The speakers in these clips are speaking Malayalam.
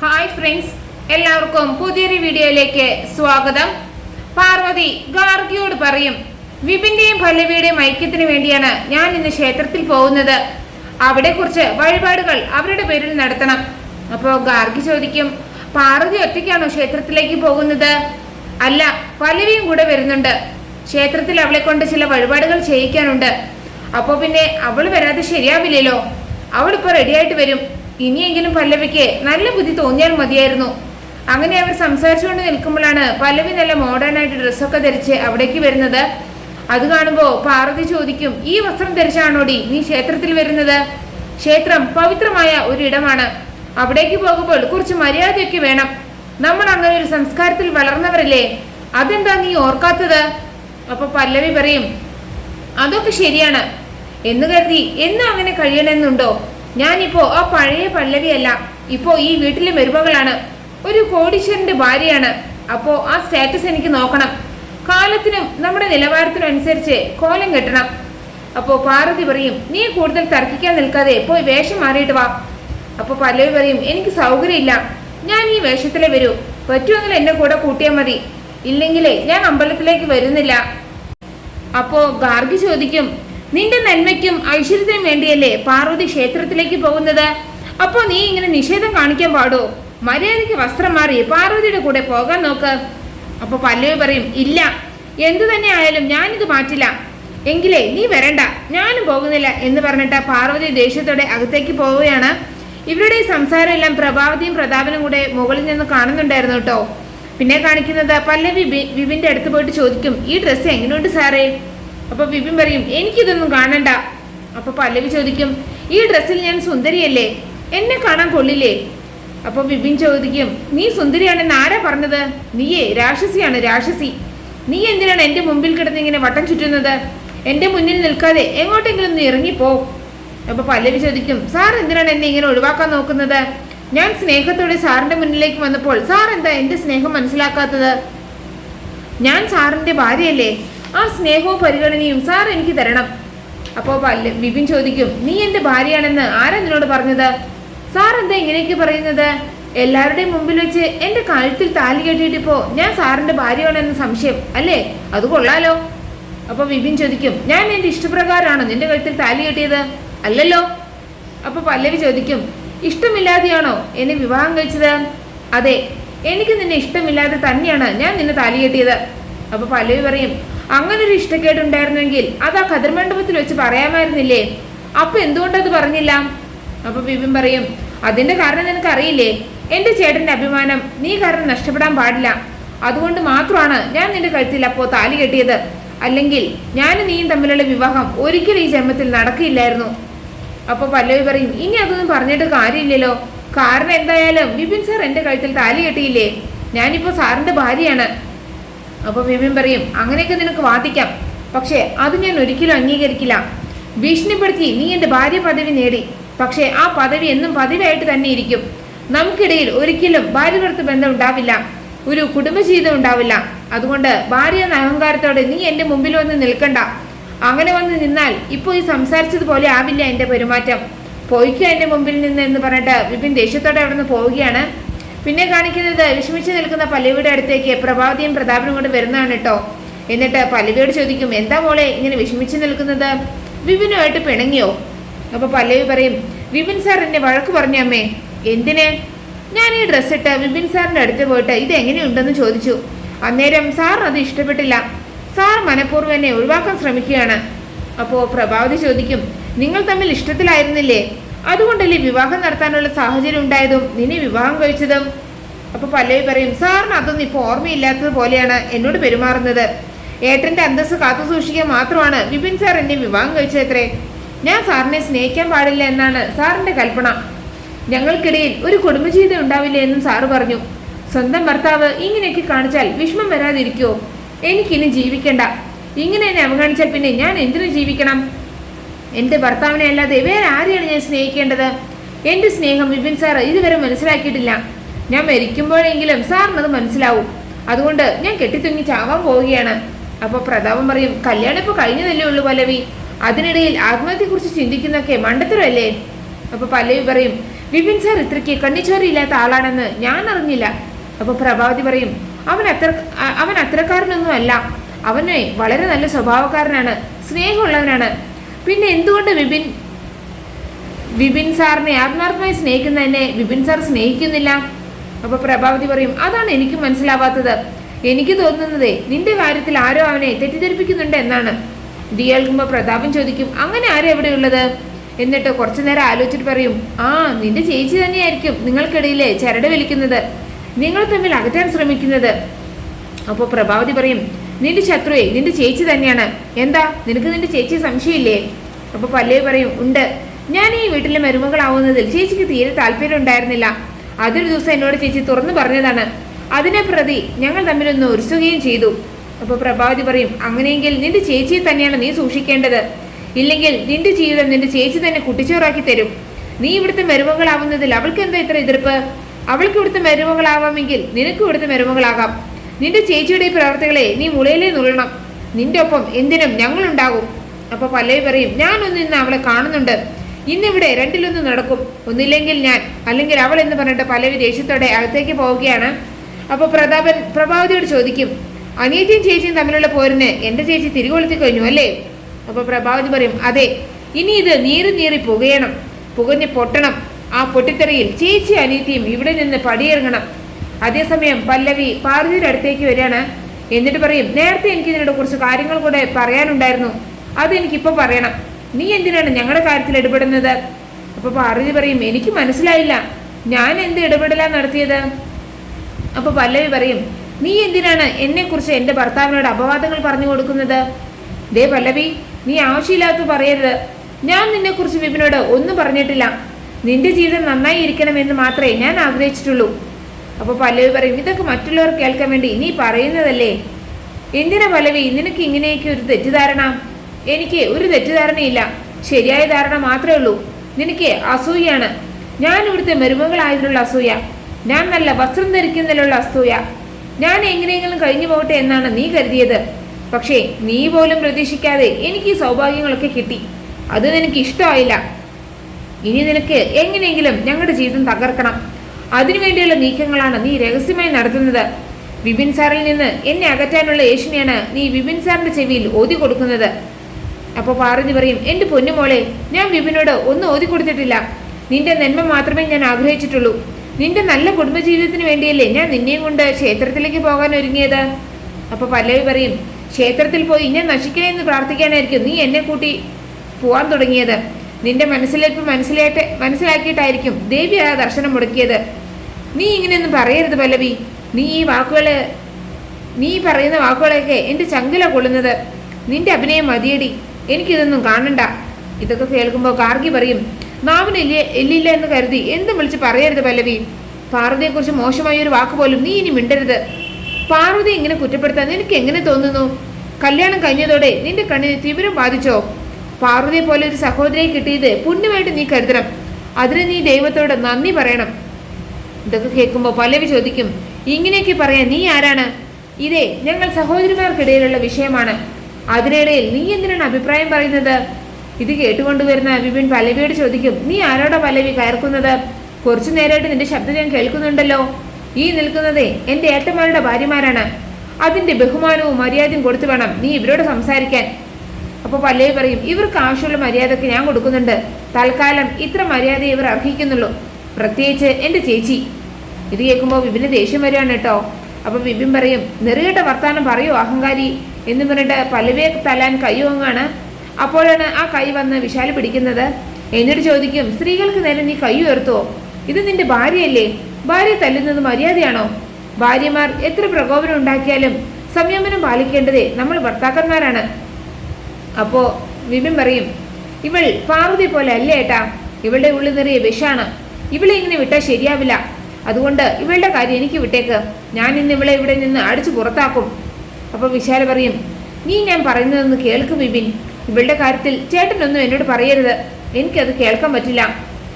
ഹായ് ഫ്രണ്ട്സ് എല്ലാവർക്കും പുതിയൊരു വീഡിയോയിലേക്ക് സ്വാഗതം. പാർവതി ഗാർഗിയോട് പറയും വിപിന്റെയും പല്ലവിയുടെയും ഐക്യത്തിന് വേണ്ടിയാണ് ഞാൻ ഇന്ന് ക്ഷേത്രത്തിൽ പോകുന്നത്. അവിടെ കുറിച്ച് വഴിപാടുകൾ അവരുടെ പേരിൽ നടത്തണം. അപ്പോ ഗാർഗി ചോദിക്കും പാർവതി ഒറ്റയ്ക്കാണോ ക്ഷേത്രത്തിലേക്ക് പോകുന്നത്? അല്ല പല്ലവിയും കൂടെ വരുന്നുണ്ട്. ക്ഷേത്രത്തിൽ അവളെ കൊണ്ട് ചില വഴിപാടുകൾ ചെയ്യിക്കാനുണ്ട്. അപ്പോ പിന്നെ അവൾ വരാതെ ശരിയാവില്ലല്ലോ. അവളിപ്പോ റെഡിയായിട്ട് വരും. ഇനിയെങ്കിലും പല്ലവിക്ക് നല്ല ബുദ്ധി തോന്നിയാൽ മതിയായിരുന്നു. അങ്ങനെ അവർ സംസാരിച്ചുകൊണ്ട് നിൽക്കുമ്പോഴാണ് പല്ലവി നല്ല മോഡേൺ ആയിട്ട് ഡ്രസ്സൊക്കെ ധരിച്ച് അവിടേക്ക് വരുന്നത്. അത് കാണുമ്പോൾ പാർവതി ചോദിക്കും ഈ വസ്ത്രം ധരിച്ചാണോടി? നീ ക്ഷേത്രത്തിൽ വരുന്നത്? ക്ഷേത്രം പവിത്രമായ ഒരിടമാണ്. അവിടേക്ക് പോകുമ്പോൾ കുറച്ച് മര്യാദയൊക്കെ വേണം. നമ്മൾ അങ്ങനെ ഒരു സംസ്കാരത്തിൽ വളർന്നവരല്ലേ? അതെന്താ നീ ഓർക്കാത്തത്? അപ്പൊ പല്ലവി പറയും അതൊക്കെ ശരിയാണ്. എന്ന് കരുതി എന്നും അങ്ങനെ കഴിയണമെന്നുണ്ടോ? ഞാനിപ്പോ ആ പഴയ പല്ലവിയല്ല ഇപ്പോ ഈ വീട്ടിലെ മരുമകളാണ്. ഒരു കോടീശ്വരന്റെ ഭാര്യയാണ്. അപ്പോ ആ സ്റ്റാറ്റസ് എനിക്ക് നോക്കണം. കാലത്തിനും നമ്മുടെ നിലവാരത്തിനും അനുസരിച്ച് കോലം കെട്ടണം. അപ്പോ പാർവതി പറയും നീ കൂടുതൽ തർക്കിക്കാൻ നിൽക്കാതെ പോയി വേഷം മാറിയിട്ട് വാ. അപ്പൊ പല്ലവി പറയും എനിക്ക് സൗകര്യമില്ല. ഞാൻ ഈ വേഷത്തിലെ വരൂ. പറ്റുമെങ്കിൽ എന്നെ കൂടെ കൂട്ടിയാൽ മതി. ഇല്ലെങ്കിലേ ഞാൻ അമ്പലത്തിലേക്ക് വരുന്നില്ല. അപ്പോ ഗാർഗി ചോദിക്കും നിന്റെ നന്മയ്ക്കും ഐശ്വര്യത്തിനും വേണ്ടിയല്ലേ പാർവതി ക്ഷേത്രത്തിലേക്ക് പോകുന്നത്? അപ്പോൾ നീ ഇങ്ങനെ നിഷേധം കാണിക്കാൻ പാടോ? മര്യാദയ്ക്ക് വസ്ത്രം മാറി പാർവതിയുടെ കൂടെ പോകാൻ നോക്ക്. അപ്പോൾ പല്ലവി പറയും ഇല്ല. എന്തു തന്നെ ആയാലും ഞാനിത് മാറ്റില്ല. എങ്കിലേ നീ വരണ്ട. ഞാനും പോകുന്നില്ല എന്ന് പറഞ്ഞിട്ട് പാർവതി ദേഷ്യത്തോടെ അകത്തേക്ക് പോവുകയാണ്. ഇവരുടെ സംസാരം എല്ലാം പ്രഭാവതിയും പ്രതാപനും കൂടെ മുകളിൽ നിന്ന് കാണുന്നുണ്ടായിരുന്നു കേട്ടോ. പിന്നെ കാണിക്കുന്നത് പല്ലവി വിവിന്റെ അടുത്ത് പോയിട്ട് ചോദിക്കും ഈ ഡ്രസ്സ് എങ്ങനെയുണ്ട് സാറേ? അപ്പൊ വിപിൻ പറയും എനിക്കിതൊന്നും കാണണ്ട. അപ്പൊ പല്ലവി ചോദിക്കും ഈ ഡ്രസ്സിൽ ഞാൻ സുന്ദരിയല്ലേ? എന്നെ കാണാൻ കൊള്ളില്ലേ? അപ്പൊ വിപിൻ ചോദിക്കും നീ സുന്ദരിയാണെന്ന് ആരാ പറഞ്ഞത്? നീയേ രാക്ഷസിയാണ് രാക്ഷസി. നീ എന്തിനാണ് എന്റെ മുമ്പിൽ കിടന്ന് ഇങ്ങനെ വട്ടം ചുറ്റുന്നത്? എന്റെ മുന്നിൽ നിൽക്കാതെ എങ്ങോട്ടെങ്കിലും ഒന്ന് ഇറങ്ങിപ്പോ. അപ്പൊ പല്ലവി ചോദിക്കും സാർ എന്തിനാണ് എന്നെ ഇങ്ങനെ ഒഴിവാക്കാൻ നോക്കുന്നത്? ഞാൻ സ്നേഹത്തോടെ സാറിന്റെ മുന്നിലേക്ക് വന്നപ്പോൾ സാർ എന്താ എന്റെ സ്നേഹം മനസ്സിലാക്കാത്തത്? ഞാൻ സാറിന്റെ ഭാര്യയല്ലേ? ആ സ്നേഹവും പരിഗണനയും സാർ എനിക്ക് തരണം. അപ്പോൾ വിപിൻ ചോദിക്കും നീ എന്റെ ഭാര്യയാണെന്ന് ആരാ നിന്നോട് പറഞ്ഞത്? സാർ എന്താ ഇങ്ങനെയൊക്കെ പറയുന്നത്? എല്ലാവരുടെയും മുമ്പിൽ വെച്ച് എന്റെ കഴുത്തിൽ താലി കെട്ടിയിട്ടിപ്പോൾ ഞാൻ സാറിന്റെ ഭാര്യയാണെന്ന് സംശയം അല്ലേ? അത് കൊള്ളാലോ. അപ്പോൾ വിപിൻ ചോദിക്കും ഞാൻ എന്റെ ഇഷ്ടപ്രകാരമാണോ നിന്റെ കഴുത്തിൽ താലി കെട്ടിയത്? അല്ലല്ലോ. അപ്പോൾ പല്ലവി ചോദിക്കും ഇഷ്ടമില്ലാതെയാണോ എന്നെ വിവാഹം കഴിച്ചത്? അതെ എനിക്ക് നിന്നെ ഇഷ്ടമില്ലാതെ തന്നെയാണ് ഞാൻ നിന്നെ താലി കെട്ടിയത്. അപ്പോൾ പല്ലവി പറയും അങ്ങനെ ഒരു ഇഷ്ടക്കേടുണ്ടായിരുന്നെങ്കിൽ അത് ആ കതിർമണ്ഡപത്തിൽ വെച്ച് പറയാമായിരുന്നില്ലേ? അപ്പൊ എന്തുകൊണ്ടത് പറഞ്ഞില്ല? അപ്പൊ ബിബിൻ പറയും അതിന്റെ കാരണം നിനക്ക് അറിയില്ലേ എന്റെ ചേട്ടന്റെ അഭിമാനം നീ കാരണം നഷ്ടപ്പെടാൻ പാടില്ല. അതുകൊണ്ട് മാത്രമാണ് ഞാൻ നിന്റെ കഴുത്തിൽ അപ്പോ താലി കെട്ടിയത്. അല്ലെങ്കിൽ ഞാനും നീയും തമ്മിലുള്ള വിവാഹം ഒരിക്കലും ഈ ജന്മത്തിൽ നടക്കില്ലായിരുന്നു. അപ്പൊ പല്ലവി പറയും ഇനി അതൊന്നും പറഞ്ഞിട്ട് കാര്യമില്ലല്ലോ. കാരണം എന്തായാലും വിപിൻ സാർ എന്റെ കഴുത്തിൽ താലി കെട്ടിയില്ലേ? ഞാനിപ്പോ സാറിന്റെ ഭാര്യയാണ്. അപ്പൊ ഭീമൻ പറയും അങ്ങനെയൊക്കെ നിനക്ക് വാദിക്കാം. പക്ഷേ അത് ഞാൻ ഒരിക്കലും അംഗീകരിക്കില്ല. ഭീഷണിപ്പെടുത്തി നീ എന്റെ ഭാര്യ പദവി നേടി. പക്ഷേ ആ പദവി എന്നും പതിവായിട്ട് തന്നെ ഇരിക്കും. നമുക്കിടയിൽ ഒരിക്കലും ഭാര്യ ഭർത്ത ബന്ധം ഉണ്ടാവില്ല. ഒരു കുടുംബജീവിതം ഉണ്ടാവില്ല. അതുകൊണ്ട് ഭാര്യ എന്ന അഹങ്കാരത്തോടെ നീ എന്റെ മുമ്പിൽ വന്ന് നിൽക്കണ്ട. അങ്ങനെ വന്ന് നിന്നാൽ ഇപ്പോൾ ഈ സംസാരിച്ചതുപോലെ ആവില്ല എന്റെ പെരുമാറ്റം. പോയിക്കോ എന്റെ മുമ്പിൽ നിന്ന് എന്ന് പറഞ്ഞിട്ട് വിപിൻ ദേഷ്യത്തോടെ അവിടെ നിന്ന് പോവുകയാണ്. പിന്നെ കാണിക്കുന്നത് വിഷമിച്ച് നിൽക്കുന്ന പല്ലവിയുടെ അടുത്തേക്ക് പ്രഭാവതിയും പ്രതാപനും കൊണ്ട് വരുന്നതാണ് കേട്ടോ. എന്നിട്ട് പല്ലവിയോട് ചോദിക്കും എന്താ മോളെ ഇങ്ങനെ വിഷമിച്ച് നിൽക്കുന്നത്? വിപിനുമായിട്ട് പിണങ്ങിയോ? അപ്പൊ പല്ലവി പറയും വിപിൻ സാർ എന്നെ വഴക്ക് പറഞ്ഞു അമ്മേ. എന്തിനെ? ഞാൻ ഈ ഡ്രസ്സ് ഇട്ട് വിപിൻ സാറിന്റെ അടുത്ത് പോയിട്ട് ഇത് എങ്ങനെയുണ്ടെന്ന് ചോദിച്ചു. അന്നേരം സാർ അത് ഇഷ്ടപ്പെട്ടില്ല. സാർ മനഃപൂർവം എന്നെ ഒഴിവാക്കാൻ ശ്രമിക്കുകയാണ്. അപ്പോൾ പ്രഭാവതി ചോദിക്കും നിങ്ങൾ തമ്മിൽ ഇഷ്ടത്തിലായിരുന്നില്ലേ? അതുകൊണ്ടല്ലേ വിവാഹം നടത്താനുള്ള സാഹചര്യം ഉണ്ടായതും? നിന്നെ വിവാഹം കഴിച്ചതും. അപ്പൊ പല്ലവി പറയും സാറിന് അതൊന്നും ഇപ്പോൾ ഓർമ്മയില്ലാത്തത് പോലെയാണ് എന്നോട് പെരുമാറുന്നത്. ഏട്ടന്റെ അന്തസ്സ് കാത്തു സൂക്ഷിക്കാൻ മാത്രമാണ് വിപിൻ സാർ എന്നെ വിവാഹം കഴിച്ചത്രേ ഞാൻ സാറിനെ സ്നേഹിക്കാൻ പാടില്ല എന്നാണ് സാറിന്റെ കൽപ്പന. ഞങ്ങൾക്കിടയിൽ ഒരു കുടുംബജീവിതം ഉണ്ടാവില്ല എന്നും സാറ് പറഞ്ഞു. സ്വന്തം ഭർത്താവ് ഇങ്ങനെയൊക്കെ കാണിച്ചാൽ വിഷമം വരാതിരിക്കുമോ എനിക്കിനി ജീവിക്കണ്ട. ഇങ്ങനെ എന്നെ അവഗണിച്ചാൽ പിന്നെ ഞാൻ എന്തിനു ജീവിക്കണം? എന്റെ ഭർത്താവിനെ അല്ലാതെ വേറെ ആരെയാണ് ഞാൻ സ്നേഹിക്കേണ്ടത്? എന്റെ സ്നേഹം വിപിൻ സാർ ഇതുവരെ മനസ്സിലാക്കിയിട്ടില്ല. ഞാൻ മരിക്കുമ്പോഴെങ്കിലും സാറിനത് മനസ്സിലാവും. അതുകൊണ്ട് ഞാൻ കെട്ടിത്തുങ്ങി ചാവാൻ പോവുകയാണ്. അപ്പോൾ പ്രതാപം പറയും കല്യാണം ഇപ്പോൾ കഴിഞ്ഞതല്ലേ ഉള്ളൂ പല്ലവി. അതിനിടയിൽ ആത്മഹത്യയെക്കുറിച്ച് ചിന്തിക്കുന്നൊക്കെ മണ്ടത്തരമല്ലേ? അപ്പോൾ പല്ലവി പറയും വിപിൻ സാർ ഇത്രയ്ക്ക് കണ്ണിച്ചോരയില്ലാത്ത ആളാണെന്ന് ഞാൻ അറിഞ്ഞില്ല. അപ്പോൾ പ്രഭാവതി പറയും അവൻ അത്ര അവൻ അത്രക്കാരനൊന്നും അല്ല അവനെ വളരെ നല്ല സ്വഭാവക്കാരനാണ് സ്നേഹമുള്ളവനാണ്. പിന്നെ എന്തുകൊണ്ട് വിപിൻ വിപിൻ സാറിനെ ആത്മാർത്ഥമായി സ്നേഹിക്കുന്നതിനെ വിപിൻ സാർ സ്നേഹിക്കുന്നില്ല? അപ്പോൾ പ്രഭാവതി പറയും അതാണ് എനിക്ക് മനസ്സിലാവാത്തത്. എനിക്ക് തോന്നുന്നത് നിന്റെ കാര്യത്തിൽ ആരോ അവനെ തെറ്റിദ്ധരിപ്പിക്കുന്നുണ്ട് എന്നാണ്. ഇത് കേൾക്കുമ്പോൾ പ്രതാപൻ ചോദിക്കും അങ്ങനെ ആരും എവിടെയുള്ളത് എന്നിട്ട് കുറച്ചു നേരം ആലോചിച്ചിട്ട് പറയും ആ നിന്റെ ചേച്ചി തന്നെയായിരിക്കും നിങ്ങൾക്കിടയിലെ ചരട് വലിക്കുന്നത് നിങ്ങൾ തമ്മിൽ അകറ്റാൻ ശ്രമിക്കുന്നത്. അപ്പോൾ പ്രഭാവതി പറയും നിന്റെ ശത്രുവേ നിന്റെ ചേച്ചി തന്നെയാണ്. എന്താ? നിനക്ക് നിന്റെ ചേച്ചി സംശയമില്ലേ? അപ്പോൾ പല്ലവി പറയും ഉണ്ട്. ഞാൻ ഈ വീട്ടിലെ മരുമകളാവുന്നതിൽ ചേച്ചിക്ക് തീരെ താല്പര്യം ഉണ്ടായിരുന്നില്ല. അതൊരു ദിവസം എന്നോട് ചേച്ചി തുറന്നു പറഞ്ഞതാണ്. അതിനെ പ്രതി ഞങ്ങൾ തമ്മിലൊന്ന് ഒരുസുകയും ചെയ്തു. അപ്പോൾ പ്രഭാവതി പറയും അങ്ങനെയെങ്കിൽ നിന്റെ ചേച്ചിയെ തന്നെയാണ് നീ സൂക്ഷിക്കേണ്ടത്. ഇല്ലെങ്കിൽ നിന്റെ ജീവിതം നിന്റെ ചേച്ചി തന്നെ കുട്ടിച്ചോറാക്കി തരും. നീ ഇവിടുത്തെ മരുമകളാവുന്നതിൽ അവൾക്ക് എന്താ ഇത്ര എതിർപ്പ്? അവൾക്ക് ഇവിടുത്തെ മരുമകളാവാമെങ്കിൽ നിനക്ക് ഇവിടുത്തെ മരുമകളാകാം. നിന്റെ ചേച്ചിയുടെ ഈ പ്രവർത്തികളെ നീ മുളയിലേ നുള്ളണം. നിന്റെ ഒപ്പം എന്തിനും ഞങ്ങളുണ്ടാകും. അപ്പൊ പല്ലവി പറയും ഞാനൊന്ന് ഇന്ന് അവളെ കാണുന്നുണ്ട്. ഇന്നിവിടെ രണ്ടിലൊന്ന് നടക്കും. ഒന്നില്ലെങ്കിൽ ഞാൻ അല്ലെങ്കിൽ അവൾ എന്ന് പറഞ്ഞിട്ട് പല്ലവി ദേഷ്യത്തോടെ അകത്തേക്ക് പോവുകയാണ്. അപ്പോൾ പ്രതാപൻ പ്രഭാവതിയോട് ചോദിക്കും അനിയത്തിയും ചേച്ചിയും തമ്മിലുള്ള പോരിന് എന്റെ ചേച്ചി തിരികൊളുത്തി കഴിഞ്ഞു അല്ലേ? അപ്പോൾ പ്രഭാവതി പറയും അതെ ഇനി ഇത് നീറി നീറി പുകയണം. പുകഞ്ഞ് പൊട്ടണം. ആ പൊട്ടിത്തെറിയിൽ ചേച്ചി അനിയത്തിയും ഇവിടെ നിന്ന് പടിയിറങ്ങണം. അതേസമയം പല്ലവി പാർവതിയുടെ അടുത്തേക്ക് വരികയാണ്. എന്നിട്ട് പറയും നേരത്തെ എനിക്ക് ഇതിനോട് കുറച്ച് കാര്യങ്ങൾ കൂടെ പറയാനുണ്ടായിരുന്നു. അത് എനിക്കിപ്പോൾ പറയണം. നീ എന്തിനാണ് ഞങ്ങളുടെ കാര്യത്തിൽ ഇടപെടുന്നത്? അപ്പോൾ പാർവതി പറയും എനിക്ക് മനസ്സിലായില്ല. ഞാൻ എന്ത് ഇടപെടലാണ് നടത്തിയത്? അപ്പോൾ പല്ലവി പറയും നീ എന്തിനാണ് എന്നെക്കുറിച്ച് എന്റെ ഭർത്താവിനോട് അപവാദങ്ങൾ പറഞ്ഞു കൊടുക്കുന്നത്? ദേ പല്ലവി നീ ആവശ്യമില്ലാത്ത പറയരുത്. ഞാൻ നിന്നെക്കുറിച്ച് വിപിനോട് ഒന്നും പറഞ്ഞിട്ടില്ല. നിന്റെ ജീവിതം നന്നായി ഇരിക്കണമെന്ന് മാത്രമേ ഞാൻ ആഗ്രഹിച്ചിട്ടുള്ളൂ. അപ്പൊ പല്ലവി പറയും ഇതൊക്കെ മറ്റുള്ളവർ കേൾക്കാൻ വേണ്ടി ഇനി പറയുന്നതല്ലേ? എന്തിനാ പല്ലവി? നിനക്ക് ഇങ്ങനെയൊക്കെ ഒരു തെറ്റിദ്ധാരണ? എനിക്ക് ഒരു തെറ്റിദ്ധാരണയില്ല. ശരിയായ ധാരണ മാത്രമേ ഉള്ളൂ. നിനക്ക് അസൂയാണ് ഞാൻ ഇവിടുത്തെ മരുമകളായതിലുള്ള അസൂയ. ഞാൻ നല്ല വസ്ത്രം ധരിക്കുന്നതിലുള്ള അസൂയ. ഞാൻ എങ്ങനെയെങ്കിലും കഴിഞ്ഞു പോകട്ടെ എന്നാണ് നീ കരുതിയത്. പക്ഷേ നീ പോലും പ്രതീക്ഷിക്കാതെ എനിക്ക് ഈ സൗഭാഗ്യങ്ങളൊക്കെ കിട്ടി. അത് നിനക്ക് ഇഷ്ടമായില്ല. ഇനി നിനക്ക് എങ്ങനെയെങ്കിലും ഞങ്ങളുടെ ജീവിതം തകർക്കണം. അതിനുവേണ്ടിയുള്ള നീക്കങ്ങളാണ് നീ രഹസ്യമായി നടത്തുന്നത്. വിപിൻ സാറിൽ നിന്ന് എന്നെ അകറ്റാനുള്ള ഏഷ്യനെയാണ് നീ വിപിൻ സാറിന്റെ ചെവിയിൽ ഓതി കൊടുക്കുന്നത്. അപ്പോൾ പാർവതി പറയും എന്റെ പൊന്നുമോളെ ഞാൻ വിപിനോട് ഒന്നും ഓതി കൊടുത്തിട്ടില്ല. നിന്റെ നന്മ മാത്രമേ ഞാൻ ആഗ്രഹിച്ചിട്ടുള്ളൂ. നിന്റെ നല്ല കുടുംബജീവിതത്തിന് വേണ്ടിയല്ലേ ഞാൻ നിന്നെയും കൊണ്ട് ക്ഷേത്രത്തിലേക്ക് പോകാൻ ഒരുങ്ങിയത്? അപ്പോൾ പല്ലവി പറയും ക്ഷേത്രത്തിൽ പോയി ഞാൻ നശിക്കണേ എന്ന് പ്രാർത്ഥിക്കാനായിരിക്കും നീ എന്നെ കൂട്ടി പോവാൻ തുടങ്ങിയത്. നിന്റെ മനസ്സിലേക്ക് മനസ്സിലായിട്ട് മനസ്സിലാക്കിയിട്ടായിരിക്കും ദേവി ആ ദർശനം മുടക്കിയത്. നീ ഇങ്ങനെയൊന്നും പറയരുത് പല്ലവി. നീ ഈ വാക്കുകൾ നീ പറയുന്ന വാക്കുകളൊക്കെ എന്റെ ചങ്കില കൊള്ളുന്നത്. നിന്റെ അഭിനയം മതിയടി. എനിക്കിതൊന്നും കാണണ്ട. ഇതൊക്കെ കേൾക്കുമ്പോൾ കാർഗി പറയും നാവിന് ഇല്ല ഇല്ലില്ല എന്ന് കരുതി എന്തും വിളിച്ച് പറയരുത് പല്ലവി. പാർവതിയെക്കുറിച്ച് മോശമായ ഒരു വാക്ക് പോലും നീ ഇനി മിണ്ടരുത്. പാർവതി ഇങ്ങനെ കുറ്റപ്പെടുത്താൻ നിനക്ക് എങ്ങനെ തോന്നുന്നു? കല്യാണം കഴിഞ്ഞതോടെ നിന്റെ കണ്ണിന് തീവ്രം ബാധിച്ചോ? പാർവതിയെ പോലെ ഒരു സഹോദരിയെ കിട്ടിയത് പുണ്യമായിട്ട് നീ കരുതണം. അതിന് നീ ദൈവത്തോട് നന്ദി പറയണം. ഇതൊക്കെ കേൾക്കുമ്പോൾ പല്ലവി ചോദിക്കും ഇങ്ങനെയൊക്കെ പറയാൻ നീ ആരാണ്? ഇതേ ഞങ്ങൾ സഹോദരിമാർക്കിടയിലുള്ള വിഷയമാണ്. അതിനിടയിൽ നീ എന്തിനാണ് അഭിപ്രായം പറയുന്നത്? ഇത് കേട്ടുകൊണ്ടുവരുന്ന വിപിൻ പല്ലവിയോട് ചോദിക്കും നീ ആരോടാ പല്ലവി കയർക്കുന്നത്? കുറച്ചു നേരമായിട്ട് നിന്റെ ശബ്ദം ഞാൻ കേൾക്കുന്നുണ്ടല്ലോ. ഈ നിൽക്കുന്നതേ എന്റെ ഏട്ടന്മാരുടെ ഭാര്യമാരാണ്. അതിന്റെ ബഹുമാനവും മര്യാദയും കൊടുത്തു വേണം നീ ഇവരോട് സംസാരിക്കാൻ. അപ്പോൾ പല്ലവി പറയും ഇവർക്ക് ആവശ്യമുള്ള മര്യാദയ്ക്ക് ഞാൻ കൊടുക്കുന്നുണ്ട്. തൽക്കാലം ഇത്ര മര്യാദ ഇവർ അർഹിക്കുന്നുള്ളൂ. പ്രത്യേകിച്ച് എന്റെ ചേച്ചി. ഇത് കേൾക്കുമ്പോൾ വിപിന് ദേഷ്യം വരികയാണ് കേട്ടോ. അപ്പോൾ വിപിൻ പറയും നെറുകെട്ട വർത്താനം പറയൂ അഹങ്കാരി എന്ന് പറഞ്ഞിട്ട് പല്ലവിയെ തലാൻ കയ്യുവങ്ങാണ് അപ്പോഴാണ് ആ കൈ വന്ന് വിശാല പിടിക്കുന്നത്. എന്നിട്ട് ചോദിക്കും സ്ത്രീകൾക്ക് നേരെ നീ കൈ ഉയർത്തുവോ ഇത് നിന്റെ ഭാര്യയല്ലേ? ഭാര്യ തല്ലുന്നത് മര്യാദയാണോ? ഭാര്യമാർ എത്ര പ്രകോപനം ഉണ്ടാക്കിയാലും സംയമനം പാലിക്കേണ്ടതേ നമ്മൾ ഭർത്താക്കന്മാരാണ്. അപ്പോ വിപിൻ പറയും ഇവൾ പാർവതി പോലെ അല്ലേ ഏട്ടാ? ഇവളുടെ ഉള്ളിൽ നിറയെ വിഷാണ്. ഇവളെ ഇങ്ങനെ വിട്ടാൽ ശരിയാവില്ല. അതുകൊണ്ട് ഇവളുടെ കാര്യം എനിക്ക് വിട്ടേക്ക്. ഞാൻ ഇന്ന് ഇവളെ ഇവിടെ നിന്ന് അടിച്ചു പുറത്താക്കും. അപ്പോൾ വിശാല പറയും നീ ഞാൻ പറയുന്നതൊന്ന് കേൾക്ക് വിപിൻ. ഇവളുടെ കാര്യത്തിൽ ചേട്ടനൊന്നും എന്നോട് പറയരുത്. എനിക്കത് കേൾക്കാൻ പറ്റില്ല.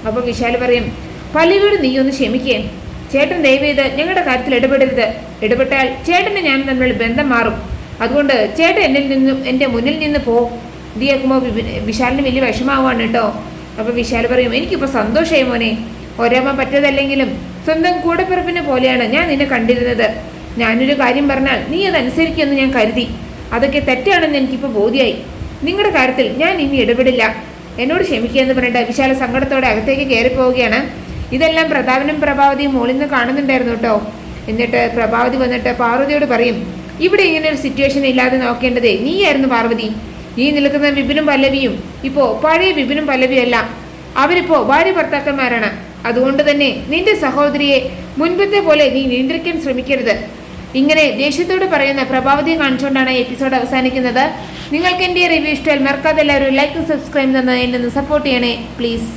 അപ്പോൾ വിശാല പറയും പള്ളിയോട് നീ ഒന്ന് ക്ഷമിക്കേ. ചേട്ടൻ ദയവേത് ഞങ്ങളുടെ കാര്യത്തിൽ ഇടപെടരുത്. ഇടപെട്ടാൽ ചേട്ടന് ഞാൻ തമ്മിൽ ബന്ധം മാറും. അതുകൊണ്ട് ചേട്ടൻ എന്നിൽ നിന്നും എന്റെ മുന്നിൽ നിന്ന് പോ. ഇത് കേൾക്കുമ്പോൾ വിശാലിന് വലിയ വിഷമാവാണ് കേട്ടോ. അപ്പോൾ വിശാൽ പറയും എനിക്കിപ്പോൾ സന്തോഷമായി മോനെ. ഒരമ്മ പറ്റതല്ലെങ്കിലും സ്വന്തം കൂടപ്പിറപ്പിനെ പോലെയാണ് ഞാൻ നിന്നെ കണ്ടിരുന്നത്. ഞാനൊരു കാര്യം പറഞ്ഞാൽ നീ അതനുസരിക്കുമെന്ന് ഞാൻ കരുതി. അതൊക്കെ തെറ്റാണെന്ന് എനിക്കിപ്പോൾ ബോധ്യായി. നിങ്ങളുടെ കാര്യത്തിൽ ഞാൻ ഇനി ഇടപെടില്ല. എന്നോട് ക്ഷമിക്കുക എന്ന് പറഞ്ഞിട്ട് വിശാല സങ്കടത്തോടെ അകത്തേക്ക് കയറി പോവുകയാണ്. ഇതെല്ലാം പ്രതാപനും പ്രഭാവതിയും മുകളിൽ നിന്ന് കാണുന്നുണ്ടായിരുന്നു കേട്ടോ. എന്നിട്ട് പ്രഭാവതി വന്നിട്ട് പാർവതിയോട് പറയും ഇവിടെ ഇങ്ങനെ ഒരു സിറ്റുവേഷൻ ഇല്ലാതെ നോക്കേണ്ടതേ. നീയായിരുന്നു പാർവതി. ഈ നിൽക്കുന്ന വിപിനും പല്ലവിയും. ഇപ്പോൾ പഴയ വിപിനും പല്ലവിയും അല്ല അവരിപ്പോ ഭാര്യ ഭർത്താക്കന്മാരാണ്. അതുകൊണ്ട് തന്നെ നിന്റെ സഹോദരിയെ മുൻപത്തെ പോലെ നീ നിയന്ത്രിക്കാൻ ശ്രമിക്കരുത്. ഇങ്ങനെ ദേഷ്യത്തോട് പറയുന്ന പ്രഭാവതിയെ കാണിച്ചുകൊണ്ടാണ് എപ്പിസോഡ് അവസാനിക്കുന്നത്. നിങ്ങൾക്ക് എന്റെ റിവ്യൂ ഇഷ്ടമായാൽ മറക്കാതെ എല്ലാവരും ലൈക്കും സബ്സ്ക്രൈബ് തന്നതിൽ നിന്ന് സപ്പോർട്ട് ചെയ്യണേ പ്ലീസ്